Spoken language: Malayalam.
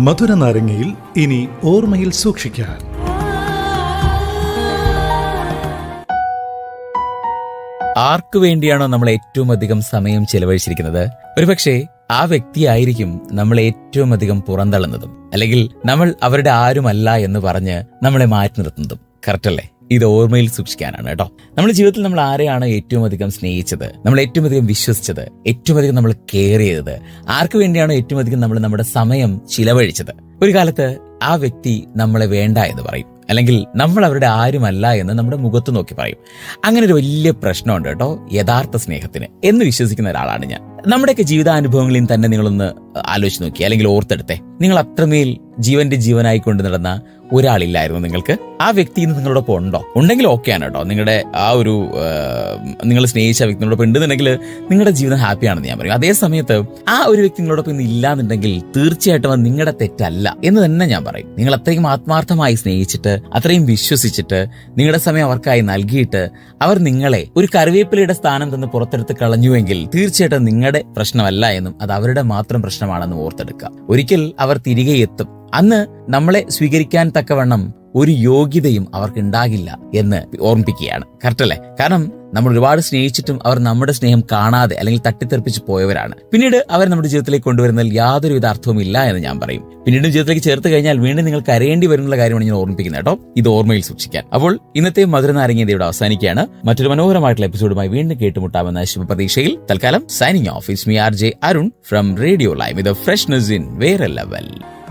മധുര നാരങ്ങയിൽ ഇനി ഓർമ്മയിൽ സൂക്ഷിക്കാൻ. ആർക്കു വേണ്ടിയാണോ നമ്മൾ ഏറ്റവും അധികം സമയം ചെലവഴിച്ചിരിക്കുന്നത്? ഒരുപക്ഷെ ആ വ്യക്തിയായിരിക്കും നമ്മൾ ഏറ്റവും അധികം പുറന്തള്ളുന്നതും അല്ലെങ്കിൽ നമ്മൾ അവരുടെ ആരുമല്ല എന്ന് പറഞ്ഞ് നമ്മളെ മാറ്റി നിർത്തുന്നതും. കറക്റ്റ് അല്ലേ? ഇത് ഓർമ്മയിൽ സൂക്ഷിക്കാനാണ് കേട്ടോ. നമ്മുടെ ജീവിതത്തിൽ നമ്മൾ ആരെയാണ് ഏറ്റവും അധികം സ്നേഹിച്ചത്? നമ്മൾ ഏറ്റവും അധികം വിശ്വസിച്ചത്? ഏറ്റവും അധികം നമ്മൾ കെയർ ചെയ്തത്? ആർക്കു വേണ്ടിയാണ് ഏറ്റവും അധികം നമ്മൾ നമ്മുടെ സമയം ചിലവഴിച്ചത്? ഒരു കാലത്ത് ആ വ്യക്തി നമ്മളെ വേണ്ട എന്ന് പറയും. അല്ലെങ്കിൽ നമ്മൾ അവരുടെ ആരുമല്ല എന്ന് നമ്മുടെ മുഖത്ത് നോക്കി പറയും. അങ്ങനെ ഒരു വലിയ പ്രശ്നമുണ്ട് കേട്ടോ യഥാർത്ഥ സ്നേഹത്തിന് എന്ന് വിശ്വസിക്കുന്ന ഒരാളാണ് ഞാൻ. നമ്മുടെയൊക്കെ ജീവിതാനുഭവങ്ങളിൽ തന്നെ നിങ്ങളൊന്ന് ആലോചിച്ച് നോക്കി അല്ലെങ്കിൽ ഓർത്തെടുത്തേ. നിങ്ങൾ അത്രമേൽ ജീവന്റെ ജീവനായി കൊണ്ട് നടന്ന ഒരാളില്ലായിരുന്നു നിങ്ങൾക്ക്. ആ വ്യക്തി ഇന്ന് നിങ്ങളോടൊപ്പം ഉണ്ടോ? ഉണ്ടെങ്കിൽ ഓക്കെയാണ് കേട്ടോ. നിങ്ങളുടെ ആ ഒരു നിങ്ങൾ സ്നേഹിച്ച വ്യക്തി നിങ്ങളോടൊപ്പം ഉണ്ടെന്നുണ്ടെങ്കിൽ നിങ്ങളുടെ ജീവിതം ഹാപ്പിയാണെന്ന് ഞാൻ പറയും. അതേ സമയത്ത് ആ ഒരു വ്യക്തി നിങ്ങളോടൊപ്പം ഇന്ന് ഇല്ലാന്നുണ്ടെങ്കിൽ തീർച്ചയായിട്ടും അത് നിങ്ങളുടെ തെറ്റല്ല എന്ന് തന്നെ ഞാൻ പറയും. നിങ്ങൾ അത്രയും ആത്മാർത്ഥമായി സ്നേഹിച്ചിട്ട് അത്രയും വിശ്വസിച്ചിട്ട് നിങ്ങളുടെ സമയം അവർക്കായി നൽകിയിട്ട് അവർ നിങ്ങളെ ഒരു കറിവേപ്പിലയുടെ സ്ഥാനം തന്ന് പുറത്തെടുത്ത് കളഞ്ഞുവെങ്കിൽ തീർച്ചയായിട്ടും നിങ്ങളുടെ പ്രശ്നമല്ല എന്നും അത് അവരുടെ മാത്രം പ്രശ്നമാണെന്നും ഓർത്തെടുക്കുക. ഒരിക്കൽ അവർ തിരികെ എത്തും. അന്ന് നമ്മളെ സ്വീകരിക്കാൻ തക്കവണ്ണം ഒരു യോഗ്യതയും അവർക്ക് ഉണ്ടാകില്ല എന്ന് ഓർമ്മിപ്പിക്കുകയാണ്. കറക്റ്റ് കാരണം നമ്മൾ ഒരുപാട് സ്നേഹിച്ചിട്ടും അവർ നമ്മുടെ സ്നേഹം കാണാതെ അല്ലെങ്കിൽ തട്ടിത്തെറിപ്പിച്ച് പോയവരാണ്. പിന്നീട് അവർ നമ്മുടെ ജീവിതത്തിലേക്ക് കൊണ്ടുവരുന്നതിൽ യാതൊരുവിധ അർത്ഥവും ഇല്ല എന്ന് ഞാൻ പറയും. പിന്നീട് ജീവിതത്തിലേക്ക് ചേർത്ത് കഴിഞ്ഞാൽ വീണ്ടും നിങ്ങൾ കരയേണ്ടി വരുന്നുള്ള കാര്യമാണ് ഞാൻ ഓർമ്മിപ്പിക്കുന്നത് കേട്ടോ. ഇത് ഓർമ്മയിൽ സൂക്ഷിക്കാൻ. അപ്പോൾ ഇന്നത്തെ മധുര നാരങ്ങ ഇവിടെ അവസാനിക്കുകയാണ്. മറ്റൊരു മനോഹരമായിട്ടുള്ള എപ്പിസോഡുമായി വീണ്ടും കേട്ടുമുട്ടാമെന്ന ശുഭപ്രതീക്ഷയിൽ തൽക്കാലം signing off is me R J Arun from radio live with freshness in വേറെ ലെവൽ